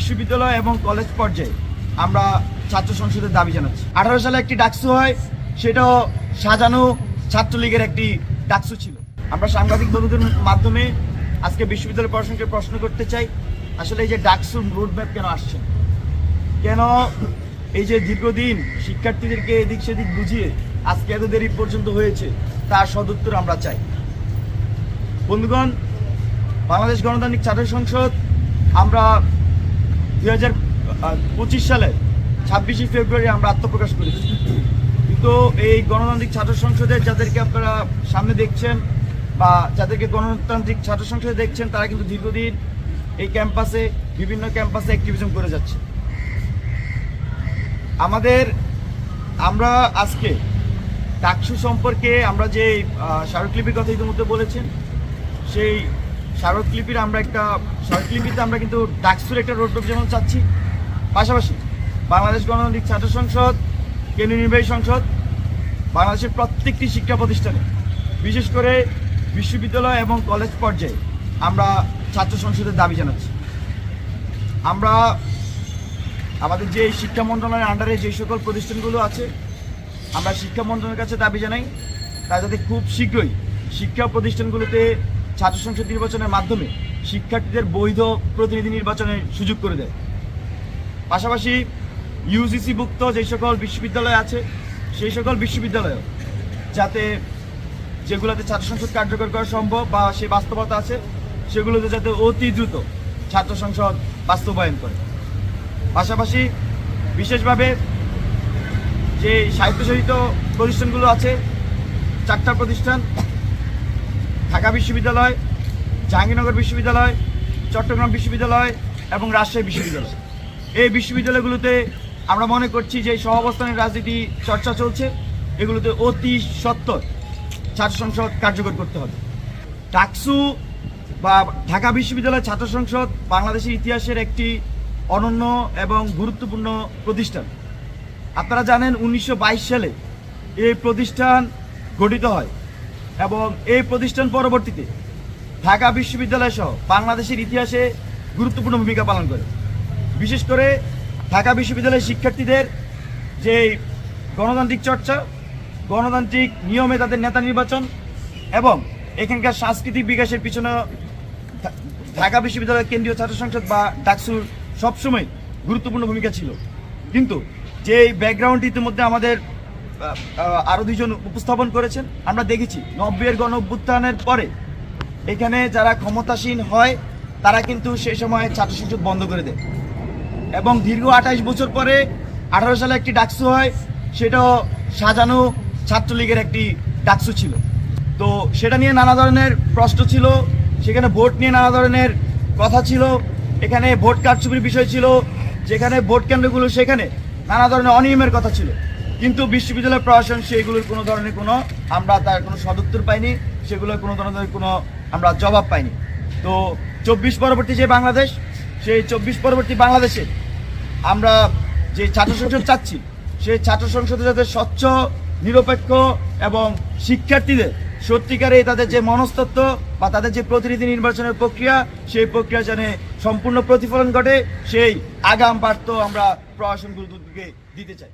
বিশ্ববিদ্যালয় এবং কলেজ পর্যায়ে আমরা ছাত্র সংসদের দাবি জানাচ্ছি। আঠারো সালে একটি ডাকসু হয়, সেটাও সাজানো ছাত্রলীগের একটি ডাকসু ছিল। আমরা সাংবাদিক বন্ধুদের মাধ্যমে আজকে বিশ্ববিদ্যালয় প্রশাসনকে প্রশ্ন করতে চাই, আসলে এই যে ডাকসুর রোডম্যাপ কেন আসছে কেন এই যে দীর্ঘদিন শিক্ষার্থীদেরকে এদিক সেদিক বুঝিয়ে আজকে এত দেরি পর্যন্ত হয়েছে, তার সদুত্তর আমরা চাই। বন্ধুগণ, বাংলাদেশ গণতান্ত্রিক ছাত্র সংসদ, আমরা দুই হাজার পঁচিশ সালে, ছাব্বিশে ফেব্রুয়ারি আমরা আত্মপ্রকাশ করেছি কিন্তু এই গণতান্ত্রিক ছাত্র সংসদে যাদেরকে আপনারা সামনে দেখছেন বা যাদেরকে গণতান্ত্রিক ছাত্র সংসদে দেখছেন, তারা কিন্তু দীর্ঘদিন এই ক্যাম্পাসে, বিভিন্ন ক্যাম্পাসে অ্যাক্টিভিজম করে যাচ্ছে। আমাদের, আমরা আজকে ডাকসু সম্পর্কে আমরা যে স্মারকলিপির কথা ইতিমধ্যে বলেছেন, সেই স্মারকলিপির আমরা একটা স্মারকলিপিতে আমরা কিন্তু ডাকসুর একটা রোডম্যাপ যেমন চাচ্ছি, পাশাপাশি বাংলাদেশ গণতান্ত্রিক ছাত্র সংসদ, কেন্দ্রীয় নির্বাহী সংসদ, বাংলাদেশের প্রত্যেকটি শিক্ষা প্রতিষ্ঠানে, বিশেষ করে বিশ্ববিদ্যালয় এবং কলেজ পর্যায়ে আমরা ছাত্র সংসদের দাবি জানাচ্ছি। আমরা আমাদের যে শিক্ষা মন্ত্রণালয়ের আন্ডারে যে সকল প্রতিষ্ঠানগুলো আছে, আমরা শিক্ষা মন্ত্রণালয়ের কাছে দাবি জানাই, তারা যাতে খুব শীঘ্রই শিক্ষা প্রতিষ্ঠানগুলোতে ছাত্র সংসদ নির্বাচনের মাধ্যমে শিক্ষার্থীদের বৈধ প্রতিনিধি নির্বাচনের সুযোগ করে দেয়। পাশাপাশি ইউজিসি ভুক্ত যে সকল বিশ্ববিদ্যালয় আছে, সেই সকল বিশ্ববিদ্যালয় যাতে যেগুলোতে ছাত্র সংসদ কার্যকর করা সম্ভব বা সে বাস্তবতা আছে, সেগুলোতে যাতে অতি দ্রুত ছাত্র সংসদ বাস্তবায়ন করে। পাশাপাশি বিশেষভাবে যে সাহিত্যসহিত প্রতিষ্ঠানগুলো আছে, চারটা প্রতিষ্ঠান ঢাকা বিশ্ববিদ্যালয়, জাহাঙ্গীরনগর বিশ্ববিদ্যালয়, চট্টগ্রাম বিশ্ববিদ্যালয় এবং রাজশাহী বিশ্ববিদ্যালয়। এই বিশ্ববিদ্যালয়গুলোতে আমরা মনে করছি যে সহাবস্থানের রাজনীতি চর্চা চলছে। এগুলোতে অতি সত্তর ছাত্র সংসদ কার্যকর করতে হবে। টাকসু বা ঢাকা বিশ্ববিদ্যালয় ছাত্র সংসদ বাংলাদেশের ইতিহাসের একটি অনন্য এবং গুরুত্বপূর্ণ প্রতিষ্ঠান। আপনারা জানেন উনিশশো বাইশ সালে এই প্রতিষ্ঠান গঠিত হয়। এবং এই প্রতিষ্ঠান পরবর্তীতে ঢাকা বিশ্ববিদ্যালয় সহ বাংলাদেশের ইতিহাসে গুরুত্বপূর্ণ ভূমিকা পালন করে। বিশেষ করে ঢাকা বিশ্ববিদ্যালয়ের শিক্ষার্থীদের যে গণতান্ত্রিক চর্চা, গণতান্ত্রিক নিয়মে তাদের নেতা নির্বাচন এবং এখানকার সাংস্কৃতিক বিকাশের পিছনে ঢাকা বিশ্ববিদ্যালয়ের কেন্দ্রীয় ছাত্র সংসদ বা ডাকসুর সবসময় গুরুত্বপূর্ণ ভূমিকা ছিল। কিন্তু যে ব্যাকগ্রাউন্ড ইতিমধ্যে আমাদের আহ, আহ, আরও দুইজন উপস্থাপন করেছেন। আমরা দেখেছি নব্বইয়ের গণ অভ্যুত্থানের পরে এখানে যারা ক্ষমতাসীন হয় তারা কিন্তু সেই সময় ছাত্র সংসদ বন্ধ করে দেয়। এবং দীর্ঘ আঠাইশ বছর পরে আঠারো সালে একটি ডাকসু হয় সেটাও সাজানো ছাত্রলীগের একটি ডাকসু ছিল। তো সেটা নিয়ে নানা ধরনের প্রশ্ন ছিল সেখানে ভোট নিয়ে নানা ধরনের কথা ছিল এখানে ভোট কারচুপির বিষয় ছিল যেখানে ভোট কেন্দ্রগুলো সেখানে নানা ধরনের অনিয়মের কথা ছিল। কিন্তু বিশ্ববিদ্যালয় প্রশাসন সেগুলোর কোনো ধরনের কোনো আমরা তার কোনো সদুত্তর পাইনি, সেগুলোর কোনো ধরনের কোনো আমরা জবাব পাইনি। তো চব্বিশ পরবর্তী যে বাংলাদেশ, সেই চব্বিশ পরবর্তী বাংলাদেশে আমরা যে ছাত্র সংসদ চাচ্ছি, সেই ছাত্র সংসদে যাতে স্বচ্ছ, নিরপেক্ষ এবং শিক্ষার্থীদের সত্যিকারে তাদের যে মনস্তত্ব বা তাদের যে প্রতিনিধি নির্বাচনের প্রক্রিয়া, সেই প্রক্রিয়া যেন সম্পূর্ণ প্রতিফলন ঘটে, সেই আগাম বার্তা আমরা প্রশাসনগুলোকে দিতে চাই।